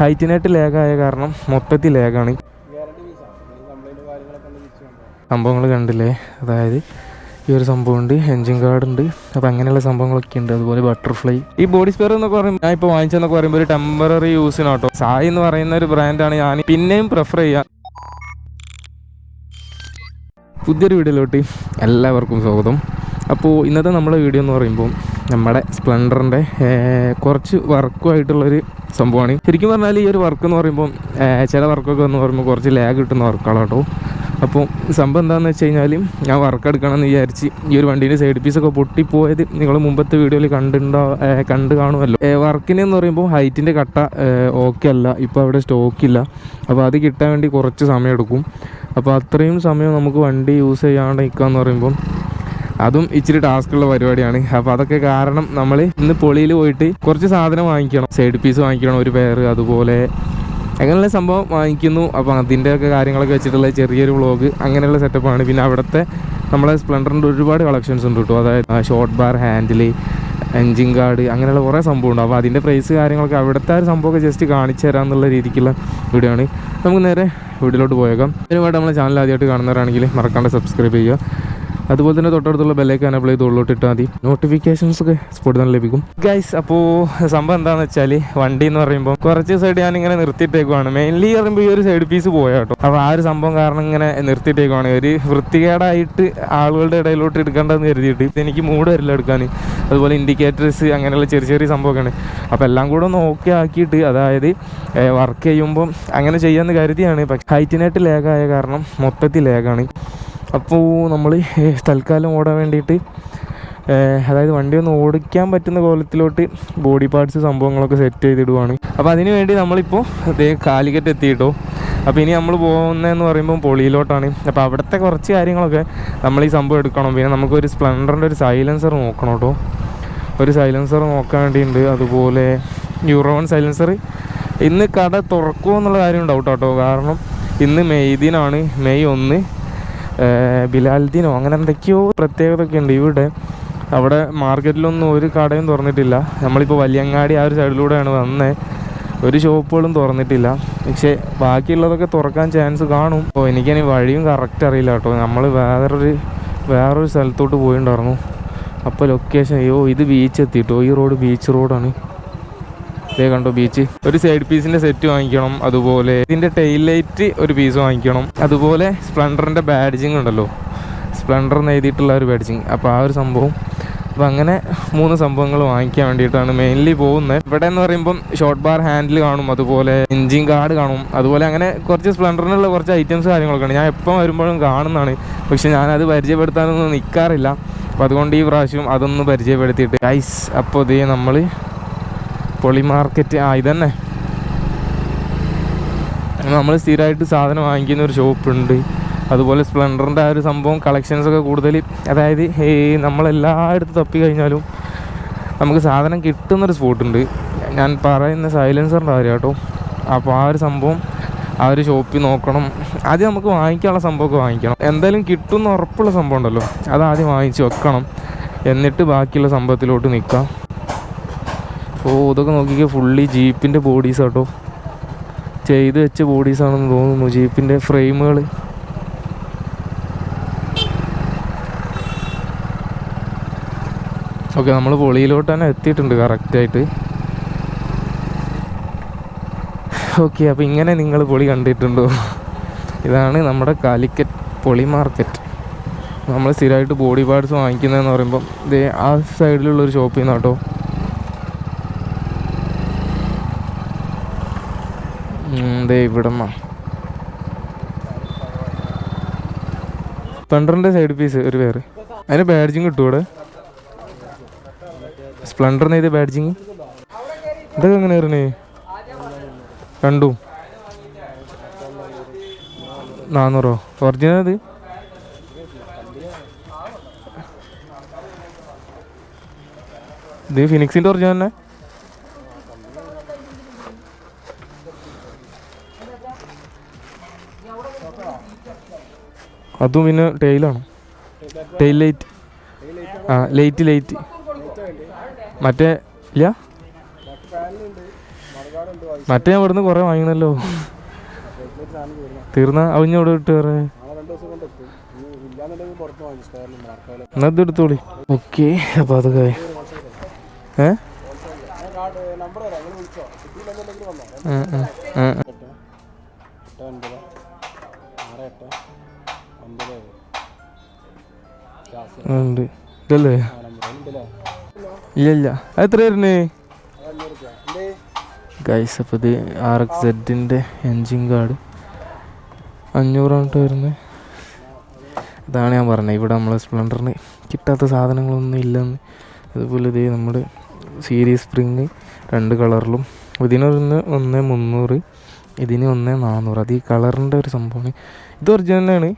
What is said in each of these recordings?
ഹൈറ്റിനായിട്ട് ആയ കാരണം മൊത്തത്തിൽ ലേഗാണ്. സംഭവങ്ങൾ കണ്ടില്ലേ? അതായത് ഈ ഒരു സംഭവമുണ്ട് എൻജിൻ കാർഡ് ഉണ്ട് അപ്പോൾ അങ്ങനെയുള്ള സംഭവങ്ങളൊക്കെ ഉണ്ട്. അതുപോലെ ബട്ടർഫ്ലൈ. ഈ ബോഡി സ്പെയർ എന്നൊക്കെ പറയുമ്പോൾ ഞാൻ ഇപ്പോൾ വാങ്ങിച്ചെന്നൊക്കെ പറയുമ്പോൾ ഒരു ടെമ്പററി യൂസിനാട്ടോ സായി എന്ന് പറയുന്ന ഒരു ബ്രാൻഡാണ് ഞാൻ പിന്നെയും പ്രിഫർ ചെയ്യാം. പുതിയൊരു വീഡിയോയിലോട്ട് എല്ലാവർക്കും സ്വാഗതം. അപ്പോൾ ഇന്നത്തെ നമ്മുടെ വീഡിയോ എന്ന് പറയുമ്പോൾ നമ്മുടെ സ്പ്ലെൻഡറിന്റെ കുറച്ച് വർക്കുമായിട്ടുള്ളൊരു സംഭവമാണ്. ശരിക്കും പറഞ്ഞാൽ ഈ ഒരു വർക്ക് എന്ന് പറയുമ്പോൾ ചില വർക്കൊക്കെ എന്ന് പറയുമ്പോൾ കുറച്ച് ലാഗ് കിട്ടുന്ന വർക്കുകളാണ് കേട്ടോ അപ്പോൾ സംഭവം എന്താണെന്ന് വെച്ച് കഴിഞ്ഞാൽ ഞാൻ വർക്ക് എടുക്കണമെന്ന് വിചാരിച്ച് ഈ ഒരു വണ്ടീന്റെ സൈഡ് പീസൊക്കെ പൊട്ടിപ്പോയത് നിങ്ങൾ മുമ്പത്തെ വീഡിയോയിൽ കണ്ടുണ്ടോ കണ്ടു കണ്ട് കാണുമല്ലോ. വർക്കിന് എന്ന് പറയുമ്പോൾ ഹൈറ്റിന്റെ കട്ട ഓക്കെ അല്ല ഇപ്പോൾ അവിടെ സ്റ്റോക്കില്ല അപ്പോൾ അത് കിട്ടാൻ വേണ്ടി കുറച്ച് സമയം എടുക്കും. അപ്പോൾ അത്രയും സമയം നമുക്ക് വണ്ടി യൂസ് ചെയ്യാണ്ട് നിൽക്കുക എന്ന് പറയുമ്പോൾ അതും ഇച്ചിരി ടാസ്ക്കുള്ള പരിപാടിയാണ്. അപ്പോൾ അതൊക്കെ കാരണം നമ്മൾ ഇന്ന് പൊളിയിൽ പോയിട്ട് കുറച്ച് സാധനം വാങ്ങിക്കണം. സൈഡ് പീസ് വാങ്ങിക്കണം ഒരു പെയർ അതുപോലെ അങ്ങനെയുള്ള സംഭവം വാങ്ങിക്കുന്നു. അപ്പോൾ അതിന്റെയൊക്കെ കാര്യങ്ങളൊക്കെ വെച്ചിട്ടുള്ള ചെറിയൊരു വ്ളോഗ് അങ്ങനെയുള്ള സെറ്റപ്പാണ് പിന്നെ അവിടുത്തെ നമ്മളെ സ്പ്ലെൻഡറിന്റെ ഒരുപാട് കളക്ഷൻസ് ഉണ്ട് കേട്ടോ. അതായത് short bar handle engine guard അങ്ങനെയുള്ള കുറേ സംഭവമുണ്ട് അപ്പോൾ അതിന്റെ പ്രൈസ് കാര്യങ്ങളൊക്കെ അവിടുത്തെ ഒരു സംഭവമൊക്കെ ജസ്റ്റ് കാണിച്ചു തരാം എന്നുള്ള രീതിക്കുള്ള വീഡിയോ ആണ് നമുക്ക് നേരെ വീട്ടിലോട്ട് പോയേക്കാം. ഇതിനുമായിട്ട് നമ്മളെ ചാനൽ ആദ്യമായിട്ട് കാണുന്നവരാണെങ്കിൽ മറക്കാണ്ട് സബ്സ്ക്രൈബ് ചെയ്യുക. അതുപോലെ തന്നെ തൊട്ടടുത്തുള്ള ബെല്ലേക്ക് അനബിൾ ചെയ്ത് ഉള്ളോട്ട് ഇട്ടാൽ മതി. നോട്ടിഫിക്കേഷൻസ് ഒക്കെ സ്പോട്ട് തന്നെ ലഭിക്കും. ഗൈസ് അപ്പോൾ സംഭവം എന്താണെന്ന് വെച്ചാൽ വണ്ടി എന്ന് പറയുമ്പോൾ കുറച്ച് സൈഡ് ഞാൻ ഇങ്ങനെ നിർത്തിയിട്ടേക്കുവാണ്. മെയിൻലി പറയുമ്പോൾ ഈ ഒരു സൈഡ് പീസ് പോയ കേട്ടോ. അപ്പോൾ ആ ഒരു സംഭവം കാരണം ഇങ്ങനെ നിർത്തിയിട്ടേക്കുവാണ്. ഒരു വൃത്തികേടായിട്ട് ആളുകളുടെ ഇടയിലോട്ട് എടുക്കേണ്ടതെന്ന് കരുതിയിട്ട് എനിക്ക് മൂഡ് വരില്ല എടുക്കാൻ അതുപോലെ ഇൻഡിക്കേറ്റേഴ്സ് അങ്ങനെയുള്ള ചെറിയ ചെറിയ സംഭവമൊക്കെയാണ് അപ്പോൾ എല്ലാം കൂടെ ഒന്ന് ഓക്കെ ആക്കിയിട്ട് അതായത് വർക്ക് ചെയ്യുമ്പം അങ്ങനെ ചെയ്യാമെന്ന് കരുതിയാണ്. പക്ഷേ ഹൈറ്റിനായിട്ട് ലേഗായ കാരണം മൊത്തത്തിൽ ലേഗാണ് അപ്പോൾ നമ്മൾ തൽക്കാലം ഓടാൻ വേണ്ടിയിട്ട് അതായത് വണ്ടി ഒന്ന് ഓടിക്കാൻ പറ്റുന്ന കോലത്തിലോട്ട് ബോഡി പാർട്സ് സംഭവങ്ങളൊക്കെ സെറ്റ് ചെയ്തിടുവാണ്. അപ്പോൾ അതിന് വേണ്ടി നമ്മളിപ്പോൾ അതേ കാലിക്കറ്റ് എത്തിയിട്ടോ. അപ്പോൾ ഇനി നമ്മൾ പോകുന്നതെന്ന് പറയുമ്പോൾ പൊളിയിലോട്ടാണ്. അപ്പോൾ അവിടുത്തെ കുറച്ച് കാര്യങ്ങളൊക്കെ നമ്മൾ ഈ സംഭവം എടുക്കണം. പിന്നെ നമുക്കൊരു സ്പ്ലെൻഡറിന്റെ ഒരു സൈലൻസർ നോക്കണം കേട്ടോ. ഒരു സൈലൻസർ നോക്കാൻ വേണ്ടിയുണ്ട്. അതുപോലെ യൂറോൺ സൈലൻസർ ഇന്ന് കട തുറക്കുമോ എന്നുള്ള കാര്യം ഡൗട്ട് കേട്ടോ. കാരണം ഇന്ന് മെയ് ദിനാണ് മെയ് ഒന്ന്. ഏർ ബിലാൽ ദിനോ അങ്ങനെ എന്തൊക്കെയോ പ്രത്യേകതയൊക്കെ ഉണ്ട്. ഇവിടെ അവിടെ മാർക്കറ്റിലൊന്നും ഒരു കടയും തുറന്നിട്ടില്ല. നമ്മളിപ്പോൾ വലിയങ്ങാടി ആ ഒരു സൈഡിലൂടെയാണ് വന്നത് ഒരു ഷോപ്പുകളും തുറന്നിട്ടില്ല. പക്ഷേ ബാക്കിയുള്ളതൊക്കെ തുറക്കാൻ ചാൻസ് കാണും. അപ്പോൾ എനിക്കതിന് വഴിയും കറക്റ്റ് അറിയില്ല കേട്ടോ. നമ്മൾ വേറൊരു വേറൊരു സ്ഥലത്തോട്ട് പോയിട്ടുണ്ടായിരുന്നു അപ്പോൾ ലൊക്കേഷൻ അയ്യോ ഇത് ബീച്ച് എത്തിയിട്ടോ ഈ റോഡ് ബീച്ച് റോഡാണ് ഇതേ കണ്ടു ബീച്ച് ഒരു സൈഡ് പീസിന്റെ സെറ്റ് വാങ്ങിക്കണം അതുപോലെ ഇതിന്റെ ടെയിൽ ലൈറ്റ് ഒരു പീസ് വാങ്ങിക്കണം. അതുപോലെ സ്പ്ലണ്ടറിന്റെ ബാഡ്ജിങ് ഉണ്ടല്ലോ. സ്പ്ലണ്ടർ എന്ന് എഴുതിയിട്ടുള്ള ഒരു ബാഡ്ജിങ് അപ്പോൾ ആ ഒരു സംഭവം. അപ്പോൾ അങ്ങനെ മൂന്ന് സംഭവങ്ങൾ വാങ്ങിക്കാൻ വേണ്ടിയിട്ടാണ് മെയിൻലി പോകുന്നത്. ഇവിടെ എന്ന് പറയുമ്പം ഷോർട്ട് ബാർ ഹാൻഡിൽ കാണും അതുപോലെ എഞ്ചിൻ കാർഡ് കാണും അതുപോലെ അങ്ങനെ കുറച്ച് സ്പ്ലണ്ടറിനുള്ള കുറച്ച് ഐറ്റംസ് കാര്യങ്ങളൊക്കെ ഞാൻ എപ്പം വരുമ്പോഴും കാണുന്നതാണ്. പക്ഷെ ഞാനത് പരിചയപ്പെടുത്താനൊന്നും നിൽക്കാറില്ല അപ്പോൾ അതുകൊണ്ട് ഈ പ്രാവശ്യം അതൊന്ന് പരിചയപ്പെടുത്തിയിട്ട്. ഐസ് അപ്പോൾ ഇതേ നമ്മൾ പൊളി മാർക്കറ്റ്. ആ ഇതന്നെ. നമ്മൾ സ്ഥിരമായിട്ട് സാധനം വാങ്ങിക്കുന്ന ഒരു ഷോപ്പുണ്ട്. അതുപോലെ സ്പ്ലെൻഡറിന്റെ ആ ഒരു സംഭവം കളക്ഷൻസൊക്കെ കൂടുതൽ. അതായത് ഈ നമ്മളെല്ലായിടത്തും തപ്പി കഴിഞ്ഞാലും നമുക്ക് സാധനം കിട്ടുന്നൊരു സ്പോട്ടുണ്ട്. ഞാൻ പറയുന്ന സൈലൻസറിന്റെ കാര്യം കേട്ടോ. അപ്പോൾ ആ ഒരു സംഭവം ആ ഒരു ഷോപ്പിൽ നോക്കണം. ആദ്യം നമുക്ക് വാങ്ങിക്കാനുള്ള സംഭവമൊക്കെ വാങ്ങിക്കണം. എന്തായാലും കിട്ടുമെന്ന് ഉറപ്പുള്ള സംഭവം ഉണ്ടല്ലോ. അത് ആദ്യം വാങ്ങിച്ച് വെക്കണം. എന്നിട്ട് ബാക്കിയുള്ള സംഭവത്തിലോട്ട് നിൽക്കാം. ഓ ഇതൊക്കെ നോക്കിക്കേ ഫുള്ളി ജീപ്പിന്റെ ബോഡീസ് കേട്ടോ ചെയ്ത് വെച്ച ബോഡീസ് ആണെന്ന് തോന്നുന്നു ജീപ്പിന്റെ ഫ്രെയിമുകൾ ഓക്കെ നമ്മൾ പൊളിയിലോട്ട് തന്നെ എത്തിയിട്ടുണ്ട് കറക്റ്റായിട്ട് ഓക്കെ അപ്പോൾ ഇങ്ങനെ നിങ്ങൾ പൊളി കണ്ടിട്ടുണ്ടോ? ഇതാണ് നമ്മുടെ കാലിക്കറ്റ് പൊളി മാർക്കറ്റ്. നമ്മൾ സ്ഥിരമായിട്ട് ബോഡി പാർട്സ് വാങ്ങിക്കുന്നതെന്ന് പറയുമ്പോൾ ഇതേ ആ സൈഡിലുള്ളൊരു ഷോപ്പിൽ നിന്ന് കേട്ടോ ദേ ഇവിടമ്മ സ്പ്ലണ്ടറിന്റെ സൈഡ് പീസ് ഒരു പേര് അതിന് ബാഡ്ജിങ് കിട്ടും ഇവിടെ സ്പ്ലണ്ടറിന് ചെയ്ത് ബാഡ്ജിങ് ഇതൊക്കെ എങ്ങനെ വരണേ? രണ്ടും. നാന്നൂറോ? ഒറിജിനൽ അത് ഇത് ഫിനിക്സിന്റെ ഒറിജിനൽ തന്നെ? അതും പിന്നെ ടെയിലാണ് ടെയിൽ ലൈറ്റ് ആ ലൈറ്റ് ലൈറ്റ് മറ്റേ ഇല്ല? മറ്റേ ഞാൻ ഇവിടുന്ന് കുറേ വാങ്ങണല്ലോ തീർന്ന? അവഞ്ഞ ഇവിടെ ഇട്ട് വേറെ? എന്നാ ഇത് എടുത്തോളി. ഓക്കെ അപ്പോൾ അതൊക്കെ ഏ? ആ ആ. നിങ്ങൾ ഉണ്ട്. ഉണ്ടല്ലേ ഇല്ല എത്ര വരുന്നേ? ഗൈസ് അപ്പോൾ ഇത് ആർ എക്സ് സെഡിന്റെ എൻജിൻ കാർഡ് അഞ്ഞൂറാണിട്ട് വരുന്നത് ഇതാണ് ഞാൻ പറഞ്ഞത്. ഇവിടെ നമ്മൾ സ്പ്ലെൻഡറിന് കിട്ടാത്ത സാധനങ്ങളൊന്നും ഇല്ലെന്ന്. അതുപോലെ ഇതേ നമ്മുടെ സീരീസ് സ്പ്രിങ് രണ്ട് കളറിലും. ഇതിനൊന്ന് ഒന്ന് മുന്നൂറ് ഇതിന് ഒന്ന് നാന്നൂറ്. അത് ഈ കളറിന്റെ ഒരു സംഭവമാണ് ഇത് ഒറിജിനൽ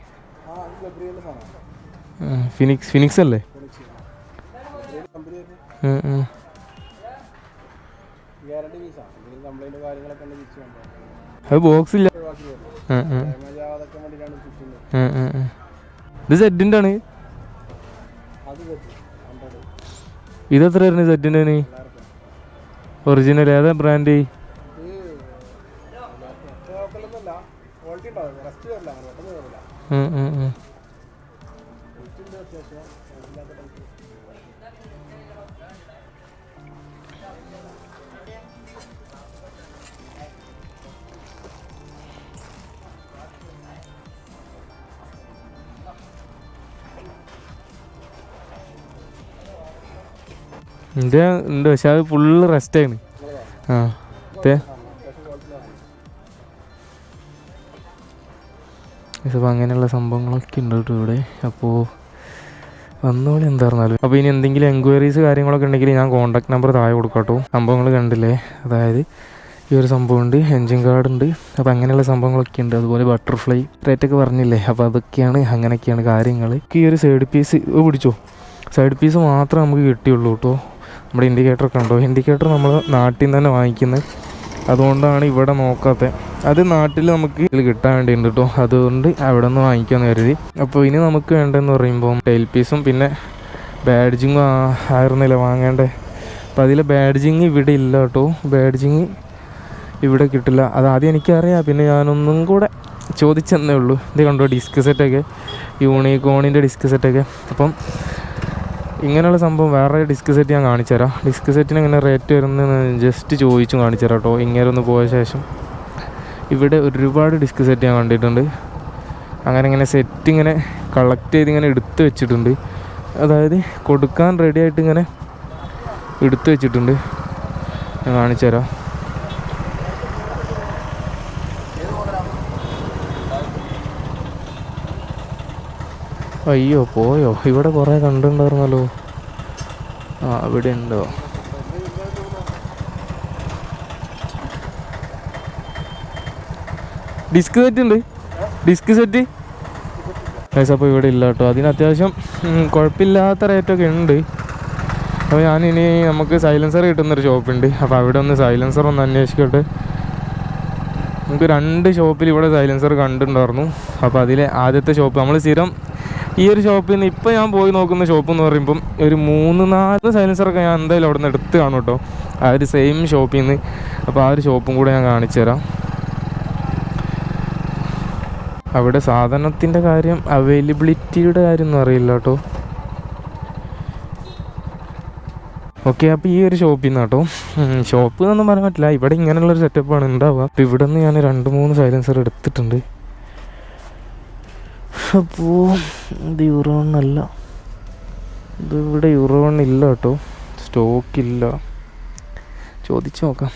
ഉണ്ടെങ്കിൽ ഫിനിക്സ് അല്ലേ? അത് ബോക്സ് ഇല്ല. ഇത് സെറ്റിന്റെ ആണ്. ഇത് എത്ര വരുന്നത് സെറ്റിന്റെ ഒറിജിനൽ ഏതാ ബ്രാൻഡ് ഇത് ഉം ഉം ക്വാളിറ്റി എന്റെ ഉണ്ട് പക്ഷെ അത് ഫുള്ള് റെസ്റ്റാണ് ആ തേ അത്യാവശ്യം ക്വാളിറ്റി അപ്പോൾ അങ്ങനെയുള്ള സംഭവങ്ങളൊക്കെ ഉണ്ട് കേട്ടോ ഇവിടെ. അപ്പോൾ വന്നോളി എന്താ പറഞ്ഞാലും അപ്പോൾ ഇനി എന്തെങ്കിലും എൻക്വയറീസ് കാര്യങ്ങളൊക്കെ ഉണ്ടെങ്കിൽ ഞാൻ കോൺടാക്ട് നമ്പർ താഴെ കൊടുക്കാട്ടോ സംഭവങ്ങൾ കണ്ടില്ലേ? അതായത് ഈ ഒരു സംഭവമുണ്ട് എൻജിൻ കാർഡ് ഉണ്ട്. അപ്പോൾ അങ്ങനെയുള്ള സംഭവങ്ങളൊക്കെ ഉണ്ട്. അതുപോലെ ബട്ടർഫ്ലൈ റേറ്റ് ഒക്കെ പറഞ്ഞില്ലേ? അപ്പോൾ അതൊക്കെയാണ് അങ്ങനെയൊക്കെയാണ് കാര്യങ്ങൾ ഈ ഒരു സൈഡ് പീസ് പിടിച്ചോ? സൈഡ് പീസ് മാത്രമേ നമുക്ക് കിട്ടിയുള്ളൂ കേട്ടോ. നമ്മുടെ ഇൻഡിക്കേറ്റർ കണ്ടോ ഇൻഡിക്കേറ്റർ നമ്മൾ നാട്ടിൽ നിന്ന് തന്നെ വാങ്ങിക്കുന്നത്. അതുകൊണ്ടാണ് ഇവിടെ നോക്കാത്തത് അത് നാട്ടിൽ നമുക്ക് കിട്ടാൻ വേണ്ടിയുണ്ട് കേട്ടോ അതുകൊണ്ട് അവിടെ നിന്ന് വാങ്ങിക്കാമെന്ന് കരുതി. അപ്പോൾ ഇനി നമുക്ക് വേണ്ടതെന്ന് പറയുമ്പോൾ ടൈൽ പീസും പിന്നെ ബാഡ്ജിങ്ങും ആയിരുന്നില്ല വാങ്ങേണ്ടത് അപ്പോൾ അതിൽ ബാഡ്ജിങ് ഇവിടെ ഇല്ല കേട്ടോ ബാഡ്ജിങ് ഇവിടെ കിട്ടില്ല. അത് ആദ്യം എനിക്കറിയാം. പിന്നെ ഞാനൊന്നും കൂടെ ചോദിച്ചെന്നേ ഉള്ളൂ. ഇത് കണ്ടോ? ഡിസ്ക് സെറ്റൊക്കെ യൂണിക്കോണിന്റെ ഡിസ്ക് സെറ്റൊക്കെ അപ്പം ഇങ്ങനെയുള്ള സംഭവം വേറെ ഡിസ്ക് സെറ്റ് ഞാൻ കാണിച്ചു തരാം ഡിസ്ക് സെറ്റിന് എങ്ങനെ റേറ്റ് വരുന്നതെന്ന് ജസ്റ്റ് ചോദിച്ചു കാണിച്ചു തരാം കേട്ടോ. ഇങ്ങനെ ഒന്ന് പോയ ശേഷം. ഇവിടെ ഒരുപാട് ഡിസ്ക് സെറ്റ് ഞാൻ കണ്ടിട്ടുണ്ട്. അങ്ങനെ ഇങ്ങനെ സെറ്റ് ഇങ്ങനെ കളക്ട് ചെയ്ത് ഇങ്ങനെ എടുത്ത് വെച്ചിട്ടുണ്ട്. അതായത് കൊടുക്കാൻ റെഡി ആയിട്ട് ഇങ്ങനെ എടുത്ത് വെച്ചിട്ടുണ്ട്. ഞാൻ കാണിച്ചു തരാം അയ്യോ പോയോ? ഇവിടെ കുറേ കണ്ടിട്ടുണ്ടായിരുന്നല്ലോ. ആ ഇവിടെ ഉണ്ടോ ഡിസ്ക് സെറ്റ് ഉണ്ട് ഡിസ്ക് സെറ്റ്? പൈസ അപ്പോൾ ഇവിടെ ഇല്ല കേട്ടോ. അതിന് അത്യാവശ്യം കുഴപ്പമില്ലാത്ത റേറ്റൊക്കെ ഉണ്ട്. അപ്പോൾ ഞാനിനി നമുക്ക് സൈലൻസർ കിട്ടുന്നൊരു ഷോപ്പുണ്ട് അപ്പോൾ അവിടെ ഒന്ന് സൈലൻസർ ഒന്ന് അന്വേഷിക്കട്ടെ. നമുക്ക് രണ്ട് ഷോപ്പിൽ ഇവിടെ സൈലൻസർ കണ്ടിട്ടുണ്ടായിരുന്നു. അപ്പോൾ അതിലെ ആദ്യത്തെ ഷോപ്പ് നമ്മൾ സ്ഥിരം ഈ ഒരു ഷോപ്പിൽ നിന്ന് ഇപ്പോൾ ഞാൻ പോയി നോക്കുന്ന ഷോപ്പ് എന്ന് പറയുമ്പം ഒരു മൂന്ന് നാല് സൈലൻസറൊക്കെ ഞാൻ എന്തായാലും അവിടെ നിന്ന് എടുത്ത് കാണും കേട്ടോ. ആ ഒരു സെയിം ഷോപ്പിൽ നിന്ന്. അപ്പോൾ ആ ഒരു ഷോപ്പും കൂടെ ഞാൻ കാണിച്ചു തരാം. അവിടെ സാധനത്തിന്റെ കാര്യം അവൈലബിലിറ്റിയുടെ കാര്യം ഒന്നും അറിയില്ല കേട്ടോ. ഓക്കെ അപ്പോൾ ഈ ഒരു ഷോപ്പിൽ നിന്ന് കേട്ടോ. ഷോപ്പ് എന്നൊന്നും പറയാൻ പറ്റില്ല. ഇവിടെ ഇങ്ങനെയുള്ളൊരു സെറ്റപ്പാണ് ഉണ്ടാവുക. അപ്പോൾ ഇവിടെ നിന്ന് ഞാൻ രണ്ട് മൂന്ന് സൈലൻസർ എടുത്തിട്ടുണ്ട്. അപ്പോൾ ഇത് യൂറോണല്ല ഇത് ഇവിടെ യൂറോൺ ഇല്ല കേട്ടോ. സ്റ്റോക്കില്ല ചോദിച്ചു നോക്കാം.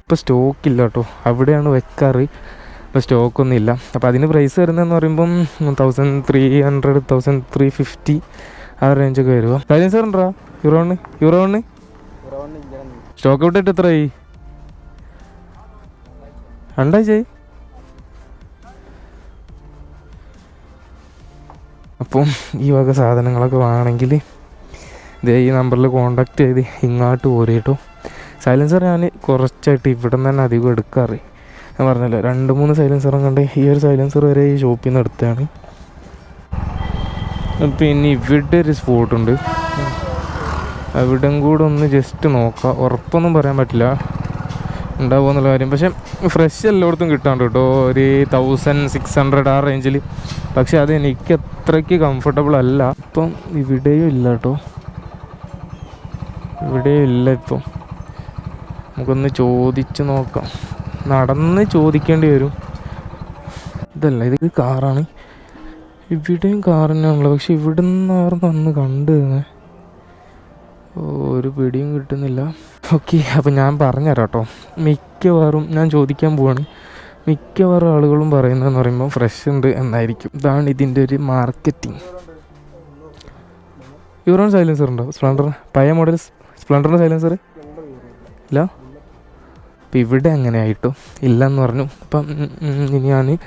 ഇപ്പോൾ സ്റ്റോക്കില്ല കേട്ടോ. അവിടെയാണ് വെക്കാറ്. ഇപ്പോൾ സ്റ്റോക്കൊന്നും ഇല്ല. അപ്പോൾ അതിന് പ്രൈസ് വരുന്നതെന്ന് പറയുമ്പം thousand three hundred thousand three fifty ആ റേഞ്ചൊക്കെ വരുമോ സാർ ഉണ്ടോ യൂറോണ് യൂറോണ് സ്റ്റോക്ക് ഔട്ട് എത്രയായി? രണ്ടാഴ്ചയായി? അപ്പം ഈ വക സാധനങ്ങളൊക്കെ വേണമെങ്കിൽ ഇതേ ഈ നമ്പറിൽ കോണ്ടാക്ട് ചെയ്ത് ഇങ്ങോട്ട് പോരെ കേട്ടോ. സൈലൻസർ ഞാൻ കുറച്ചായിട്ട് ഇവിടെ നിന്ന് തന്നെ അധികം എടുക്കാറ്. ഞാൻ പറഞ്ഞല്ലോ രണ്ട് മൂന്ന് സൈലൻസറും കണ്ട് ഈ ഒരു സൈലൻസർ വരെ ഈ ഷോപ്പിൽ നിന്ന് എടുത്താണ് പിന്നെ ഇവിടെ ഒരു സ്പോട്ടുണ്ട് അവിടം കൂടെ ഒന്ന് ജസ്റ്റ് നോക്കാം. ഉറപ്പൊന്നും പറയാൻ പറ്റില്ല. ഉണ്ടാവുക എന്നുള്ള കാര്യം. പക്ഷെ ഫ്രഷ് എല്ലായിടത്തും കിട്ടാണ്ട് കേട്ടോ. ഒരു തൗസൻഡ് സിക്സ് ഹൺഡ്രഡ് ആ റേഞ്ചിൽ പക്ഷേ അത് എനിക്ക് അത്രയ്ക്ക് കംഫർട്ടബിൾ അല്ല. ഇപ്പം ഇവിടെയും ഇല്ല കേട്ടോ. ഇവിടെയും ഇല്ല ഇപ്പം. നമുക്കൊന്ന് ചോദിച്ച് നോക്കാം. നടന്ന് ചോദിക്കേണ്ടി വരും. ഇതല്ല ഇത് കാറാണ്. ഇവിടെയും കാർ തന്നെയാണല്ലോ പക്ഷെ ഇവിടെ നിന്നായിരുന്നു അന്ന് കണ്ടു ഒരു പിടിയും കിട്ടുന്നില്ല. ഓക്കെ അപ്പം ഞാൻ പറഞ്ഞുതരാം കേട്ടോ. മിക്കവാറും ഞാൻ ചോദിക്കാൻ പോവാണ്. മിക്കവാറും ആളുകളും പറയുന്നതെന്ന് പറയുമ്പോൾ ഫ്രഷ് ഉണ്ട് എന്നായിരിക്കും. ഇതാണ് ഇതിന്റെ ഒരു മാർക്കറ്റിംഗ് യൂറോൺ സൈലൻസർ ഉണ്ടോ? സ്പ്ലണ്ടർ പഴയ മോഡൽ സ്പ്ലണ്ടറിന്റെ സൈലൻസർ ഇല്ല? അപ്പം ഇവിടെ അങ്ങനെ ആയിട്ടോ? ഇല്ലെന്ന് പറഞ്ഞു. അപ്പം ഇനി ഞാൻ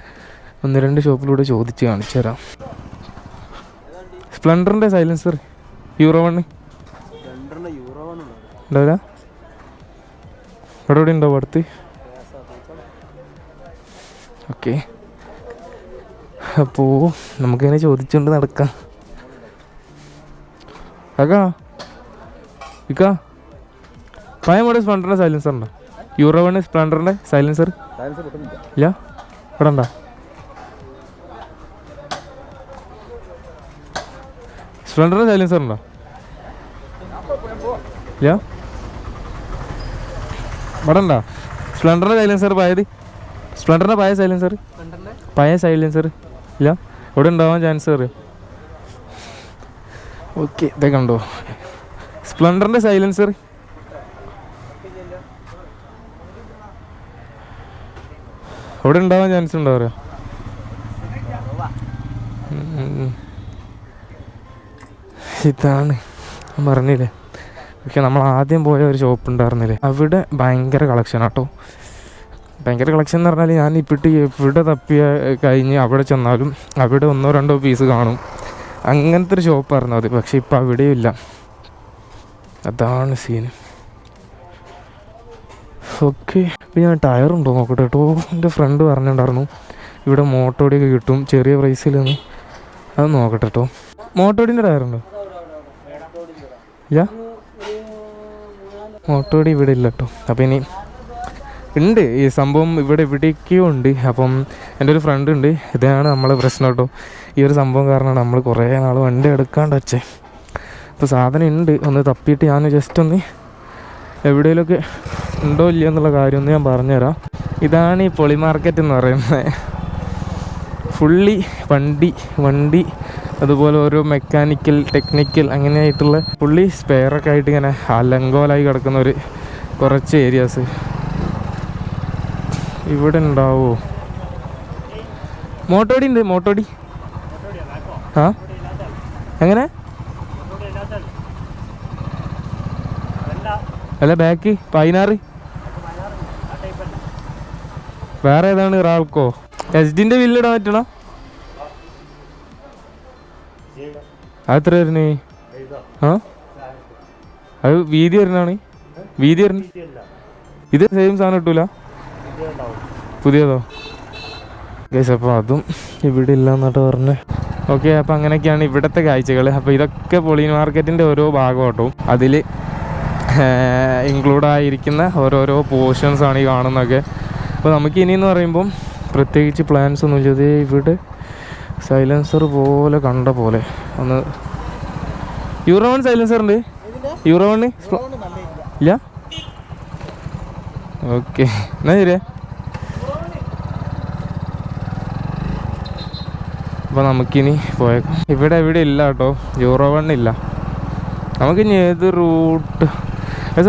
ഒന്ന് രണ്ട് ഷോപ്പിലൂടെ ചോദിച്ച് കാണിച്ചു തരാം. സ്പ്ലണ്ടറിന്റെ സൈലൻസർ യൂറോ വണ് ഉണ്ടാവില്ല എവിടെ ഉണ്ടോ അടുത്ത് ഓക്കെ. അപ്പോൾ നമുക്കിങ്ങനെ ചോദിച്ചുകൊണ്ട് നടക്കാം. അക്കാ ഇക്കാ പഴയ മോഡൽ സൈലൻസർ ഉണ്ടോ? യൂറോ വൺ സ്പ്ലണ്ടറിന്റെ സൈലൻസർ ഇല്ല. ഇവിടെ ഉണ്ടോ സ്പ്ലണ്ടറിന്റെ സൈലൻസർ ഉണ്ടോ? ഇല്ല. ഇവിടെ ഉണ്ടോ സ്പ്ലൻഡറിന്റെ സൈലൻസർ പായത്? സ്പ്ലെൻഡറിന്റെ പഴയ സൈലൻസർ പഴയ സൈലൻസർ ഇല്ല? ഇവിടെ ഉണ്ടാവാൻ ചാൻസ് അറിയാം ഓക്കെ ഇതൊക്കെ ഉണ്ടോ സ്പ്ലെൻഡറിന്റെ സൈലൻസർ അവിടെ ഉണ്ടാവാൻ ചാൻസ് ഉണ്ടോ പറയാ ഇതാണ്. പറഞ്ഞില്ലേ? പക്ഷെ നമ്മൾ ആദ്യം പോയ ഒരു ഷോപ്പ് ഉണ്ടായിരുന്നില്ലേ? അവിടെ ഭയങ്കര കളക്ഷൻ ആട്ടോ. ഭയങ്കര കളക്ഷൻ എന്ന് പറഞ്ഞാൽ ഞാൻ ഇപ്പിട്ട് എവിടെ തപ്പിയ കഴിഞ്ഞ് അവിടെ ചെന്നാലും അവിടെ ഒന്നോ രണ്ടോ പീസ് കാണും. അങ്ങനത്തെ ഒരു ഷോപ്പായിരുന്നു അത് പക്ഷെ ഇപ്പം അവിടെയും ഇല്ല. അതാണ് സീന് ഓക്കെ ഇപ്പം ഞാൻ ടയറുണ്ടോ നോക്കട്ടെ കേട്ടോ എന്റെ ഫ്രണ്ട് പറഞ്ഞിട്ടുണ്ടായിരുന്നു ഇവിടെ മോട്ടോടിയൊക്കെ കിട്ടും ചെറിയ പ്രൈസിൽ നിന്ന് അത് നോക്കട്ടെ കേട്ടോ മോട്ടോടിന്റെ ടയറുണ്ടോ ഇല്ല? മോട്ടോടി ഇവിടെ ഇല്ല കേട്ടോ അപ്പം ഇനി ഉണ്ട് ഈ സംഭവം ഇവിടെ എവിടേക്കോ ഉണ്ട്. അപ്പം എന്റെ ഒരു ഫ്രണ്ട് ഉണ്ട് ഇതാണ് നമ്മളെ പ്രശ്നം കേട്ടോ ഈ ഒരു സംഭവം കാരണമാണ് നമ്മൾ കുറേ നാൾ വണ്ടി എടുക്കാണ്ട് വച്ചേ. അപ്പോൾ സാധനം ഉണ്ട് ഒന്ന് തപ്പിയിട്ട് ഞാൻ ജസ്റ്റ് ഒന്ന് എവിടെയെങ്കിലുമൊക്കെ ഉണ്ടോ ഇല്ല എന്നുള്ള കാര്യം ഒന്ന് ഞാൻ പറഞ്ഞുതരാം. ഇതാണ് ഈ പൊളി മാർക്കറ്റ് എന്ന് പറയുന്നത്. ഫുള്ളി വണ്ടി വണ്ടി അതുപോലെ ഓരോ മെക്കാനിക്കൽ ടെക്നിക്കൽ അങ്ങനെയായിട്ടുള്ള പുള്ളി സ്പെയറൊക്കെ ആയിട്ട് ഇങ്ങനെ അലങ്കോലായി കിടക്കുന്ന ഒരു കുറച്ച് ഏരിയാസ് ഇവിടെ ഉണ്ടാവോ? മോട്ടോടി ഉണ്ട് മോട്ടോടി. ആ? എങ്ങനെ? അല്ല ബാക്ക് പതിനാറ് വേറെ ഏതാണ് റാൾക്കോ എസ് ഡിന്റെ ബില്ല് ഇടാൻ പറ്റണോ? അത് എത്ര വരുന്നേ? ആ? അത് വീതി വരുന്നതാണ്. വീതി വരുന്ന ഇത് സെയിം സാധനം കിട്ടൂല? പുതിയതോ? ഗൈസ് അപ്പോൾ അതും ഇവിടെ ഇല്ല എന്നിട്ട് പറഞ്ഞു. ഓക്കെ അപ്പോൾ അങ്ങനെയൊക്കെയാണ് ഇവിടുത്തെ കാഴ്ചകൾ അപ്പോൾ ഇതൊക്കെ പൊളിയൻ മാർക്കറ്റിന്റെ ഓരോ ഭാഗം കേട്ടോ അതിൽ ഇൻക്ലൂഡ് ആയിരിക്കുന്ന ഓരോരോ ആണ് ഈ കാണുന്നതൊക്കെ. അപ്പോൾ നമുക്ക് ഇനിയെന്ന് പറയുമ്പം പ്രത്യേകിച്ച് പ്ലാൻസ് ഒന്നും ദേ ഇവിടെ സൈലൻസർ പോലെ കണ്ട പോലെ. ഒന്ന്. യൂറോ വൺ സൈലൻസർ ഉണ്ട് യൂറോ വണ് ഇല്ല? ഓക്കെ എന്നാ ശരിയാ? അപ്പോൾ നമുക്കിനി പോയേക്കാം ഇവിടെ എവിടെ ഇല്ല കേട്ടോ. യൂറോ വൺ ഇല്ല. നമുക്കിനി ഏത് റൂട്ട്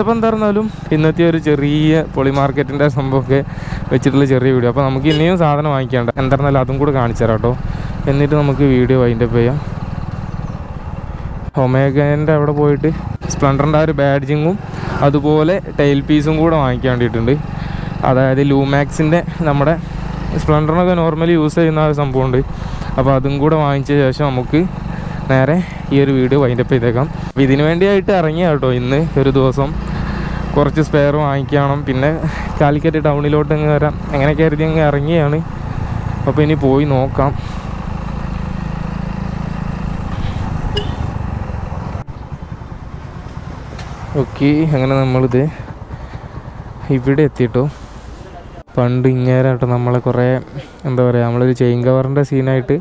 അപ്പോൾ എന്തായിരുന്നാലും ഇന്നത്തെ ഒരു ചെറിയ പൊളി മാർക്കറ്റിന്റെ സംഭവമൊക്കെ വെച്ചിട്ടുള്ള ചെറിയ വീഡിയോ അപ്പോൾ നമുക്ക് ഇനിയും സാധനം വാങ്ങിക്കേണ്ട എന്തായിരുന്നാലും അതും കൂടെ കാണിച്ചു തരാം കേട്ടോ. എന്നിട്ട് നമുക്ക് വീഡിയോ വൈൻഡപ്പ് ചെയ്യാം. ഒമേഗന്റെ അവിടെ പോയിട്ട് സ്പ്ലണ്ടറിന്റെ ആ ഒരു ബാഡ്ജിങ്ങും അതുപോലെ ടൈൽ പീസും കൂടെ വാങ്ങിക്കാൻ വേണ്ടിയിട്ടുണ്ട്. അതായത് ലൂമാക്സിന്റെ നമ്മുടെ സ്പ്ലണ്ടറിനൊക്കെ നോർമലി യൂസ് ചെയ്യുന്ന ഒരു സംഭവമുണ്ട്. അപ്പോൾ അതും കൂടെ വാങ്ങിച്ച ശേഷം നമുക്ക് നേരെ ഈ ഒരു വീഡിയോ വൈൻഡപ്പ് ചെയ്തേക്കാം. അപ്പോൾ ഇതിനു വേണ്ടിയായിട്ട് ഇറങ്ങിയ കേട്ടോ ഇന്ന് ഒരു ദിവസം. കുറച്ച് സ്പെയർ വാങ്ങിക്കണം. പിന്നെ കാലിക്കറ്റ് ടൗണിലോട്ട് അങ്ങ് വരാം. അങ്ങനെ കരുതി അങ്ങ് ഇറങ്ങിയാണ്. അപ്പോൾ ഇനി പോയി നോക്കാം. ഓക്കെ അങ്ങനെ നമ്മളിത് ഇവിടെ എത്തിയിട്ടോ. പണ്ട് ഇങ്ങേരാട്ടോ നമ്മളെ കുറേ എന്താ പറയുക നമ്മളൊരു ചെയിൻ കവറിന്റെ സീനായിട്ട്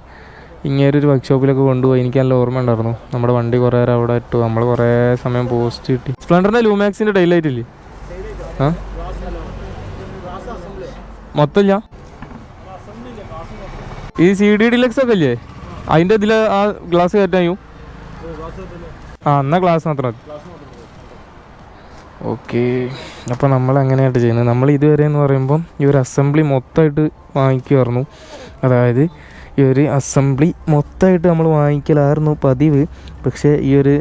ഇങ്ങേരൊരു വർക്ക്ഷോപ്പിലൊക്കെ കൊണ്ടുപോയി. എനിക്ക് നല്ല ഓർമ്മ ഉണ്ടായിരുന്നു. നമ്മുടെ വണ്ടി കുറേ നേരം അവിടെ ഇട്ടു. നമ്മൾ കുറേ സമയം പോസ്റ്റ് കിട്ടി. സ്പ്ലണ്ടറിന്റെ ലൂമാക്സിന്റെ ഡൈലൈറ്റ് ഇല്ലേ? ആ? മൊത്തമില്ല? ഈ സി ഡി ഡിലക്സ് ഒക്കെ ഇല്ലേ? അതിന്റെ ഇതിൽ ആ ഗ്ലാസ് കയറ്റാൻ ആ എന്നാ ഗ്ലാസ് മാത്രം മതി. ഓക്കെ. അപ്പോൾ നമ്മൾ അങ്ങനെയായിട്ട് ചെയ്യുന്നത് നമ്മൾ ഇതുവരെ എന്ന് പറയുമ്പം ഈ ഒരു അസംബ്ലി മൊത്തമായിട്ട് വാങ്ങിക്കുമായിരുന്നു അതായത് ഈ ഒരു അസംബ്ലി മൊത്തമായിട്ട് നമ്മൾ വാങ്ങിക്കലായിരുന്നു പതിവ്. പക്ഷേ ഈ ഒരു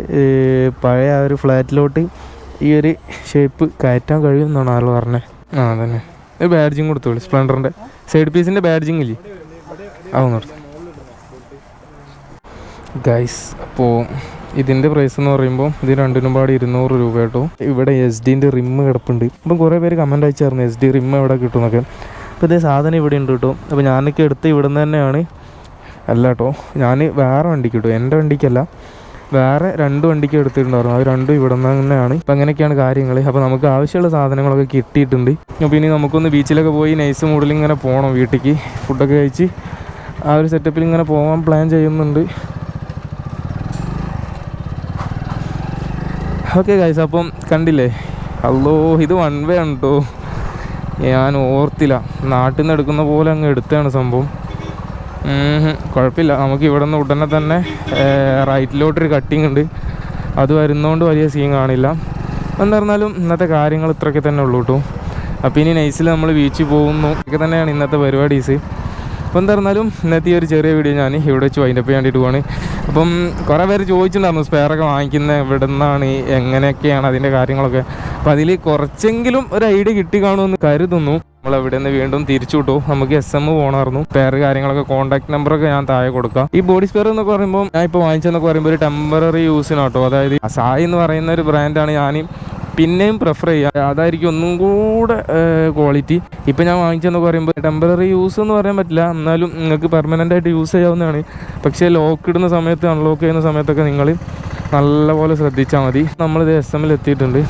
പഴയ ആ ഒരു ഫ്ലാറ്റിലോട്ട് ഈ ഒരു ഷേപ്പ് കയറ്റാൻ കഴിയുമെന്നാണ് ആൾ പറഞ്ഞത് ആ അതന്നെ. ഒരു ബാഡ്ജിങ് കൊടുത്തോളൂ സ്പ്ലെൻഡറിന്റെ സൈഡ് പീസിന്റെ ബാഡ്ജിങ് ഇല്ലേ? അതൊന്നും കൊടുത്തു. ഗൈസ് അപ്പോൾ ഇതിന്റെ പ്രൈസ് എന്ന് പറയുമ്പോൾ ഇത് രണ്ടിനും പാടി ഇരുന്നൂറ് രൂപ കേട്ടോ. ഇവിടെ എസ് ഡിന്റെ റിമ്മ് കിടപ്പുണ്ട്. അപ്പം കുറേ പേര് കമന്റ് അയച്ചായിരുന്നു എസ് ഡി റിമ്മ് എവിടെ കിട്ടുന്നൊക്കെ. അപ്പൊ അപ്പോൾ ഇതേ സാധനം ഇവിടെ ഉണ്ട് കേട്ടോ. അപ്പോൾ ഞാനൊക്കെ എടുത്ത് ഇവിടെ നിന്ന് തന്നെയാണ്. അല്ല കേട്ടോ ഞാൻ വേറെ വണ്ടിക്ക് കിട്ടും എന്റെ വണ്ടിക്കല്ല വേറെ രണ്ട് വണ്ടിക്ക് എടുത്തിട്ടുണ്ടായിരുന്നു. അത് രണ്ടും ഇവിടെ നിന്ന് തന്നെയാണ്. അപ്പം അങ്ങനെയൊക്കെയാണ് കാര്യങ്ങൾ അപ്പോൾ നമുക്ക് ആവശ്യമുള്ള സാധനങ്ങളൊക്കെ കിട്ടിയിട്ടുണ്ട്. അപ്പോൾ ഇനി നമുക്കൊന്ന് ബീച്ചിലൊക്കെ പോയി നൈസ് മൂഡിൽ ഇങ്ങനെ പോകണം വീട്ടിലേക്ക് ഫുഡൊക്കെ കഴിച്ച് ആ ഒരു സെറ്റപ്പിൽ ഇങ്ങനെ പോകാൻ പ്ലാൻ ചെയ്യുന്നുണ്ട്. ഓക്കെ ഗൈസ് അപ്പം കണ്ടില്ലേ? അല്ലോ ഇത് വൺ വേ ആണ് കേട്ടോ ഞാൻ ഓർത്തില്ല. നാട്ടിൽ നിന്ന് എടുക്കുന്ന പോലെ അങ്ങ് എടുത്താണ് സംഭവം. കുഴപ്പമില്ല. നമുക്ക് ഇവിടെ നിന്ന് ഉടനെ തന്നെ റൈറ്റിലോട്ടൊരു കട്ടിങ് ഉണ്ട്. അത് വരുന്നതുകൊണ്ട് വലിയ സീൻ കാണില്ല. എന്നിരുന്നാലും ഇന്നത്തെ കാര്യങ്ങൾ ഇത്രയൊക്കെ തന്നെ ഉള്ളൂ കേട്ടോ അപ്പോൾ ഇനി നൈസിൽ നമ്മൾ ബീച്ചിൽ പോകുന്നു. ഒക്കെ തന്നെയാണ് ഇന്നത്തെ പരിപാടീസ്. അപ്പോൾ എന്തായിരുന്നാലും ഇന്നത്തെ ഒരു ചെറിയ വീഡിയോ ഞാൻ ഇവിടെ വെച്ച് വൈൻഡപ്പ് വേണ്ടിയിട്ട് പോവാണ്. അപ്പം കുറേ പേര് ചോദിച്ചിട്ടുണ്ടായിരുന്നു സ്പെയറൊക്കെ വാങ്ങിക്കുന്നത് എവിടെ നിന്നാണ് എങ്ങനെയൊക്കെയാണ് അതിന്റെ കാര്യങ്ങളൊക്കെ. അപ്പോൾ അതിൽ കുറച്ചെങ്കിലും ഒരു ഐഡിയ കിട്ടി കാണുമെന്ന് കരുതുന്നു. നമ്മൾ എവിടെ നിന്ന് വീണ്ടും തിരിച്ചു വിട്ടു. നമുക്ക് എസ് എം പോകണമായിരുന്നു സ്പെയർ കാര്യങ്ങളൊക്കെ കോൺടാക്ട് നമ്പറൊക്കെ ഞാൻ താഴെ കൊടുക്കാം. ഈ ബോഡി സ്പെയർ എന്നൊക്കെ പറയുമ്പോൾ ഞാൻ ഇപ്പോൾ വാങ്ങിച്ചെന്നൊക്കെ പറയുമ്പോൾ ഒരു ടെമ്പററി യൂസിനാട്ടോ അതായത് സായി എന്ന് പറയുന്ന ഒരു ബ്രാൻഡാണ് ഞാൻ പിന്നെയും പ്രിഫർ ചെയ്യുക. അതായിരിക്കും ഒന്നും കൂടെ ക്വാളിറ്റി ഇപ്പം ഞാൻ വാങ്ങിച്ചെന്ന് പറയുമ്പോൾ ടെമ്പററി യൂസ് എന്ന് പറയാൻ പറ്റില്ല. എന്നാലും നിങ്ങൾക്ക് പെർമനന്റ് ആയിട്ട് യൂസ് ചെയ്യാവുന്നതാണ്. പക്ഷേ ലോക്ക് ഇടുന്ന സമയത്ത് അൺലോക്ക് ചെയ്യുന്ന സമയത്തൊക്കെ നിങ്ങൾ നല്ലപോലെ ശ്രദ്ധിച്ചാൽ മതി. നമ്മളിത് എസ് എമ്മിൽ എത്തിയിട്ടുണ്ട്.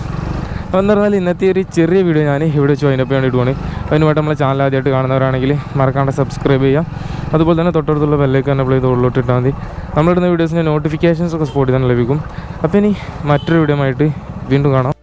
അപ്പോൾ എന്ന് പറഞ്ഞാൽ ഇന്നത്തെ ഒരു ചെറിയ വീഡിയോ ഞാൻ ഇവിടെ വെച്ച് വേണ്ടിയിട്ട് ഇടുവാണ്. അതിനുമായിട്ട് നമ്മളെ ചാനൽ ആദ്യമായിട്ട് കാണുന്നവരാണെങ്കിൽ മറക്കാണ്ട് സബ്സ്ക്രൈബ് ചെയ്യാം അതുപോലെ തന്നെ തൊട്ടടുത്തുള്ള ബെല്ലേക്ക് തന്നെ പ്ലേ ഉള്ളിലോട്ട് ഇട്ടാൽ മതി. നമ്മളിടുന്ന വീഡിയോസിന്റെ നോട്ടിഫിക്കേഷൻസ് ഒക്കെ സ്പോട്ടിൽ തന്നെ ലഭിക്കും. അപ്പോൾ ഇനി മറ്റൊരു വീഡിയോ ആയിട്ട് വീണ്ടും കാണാം.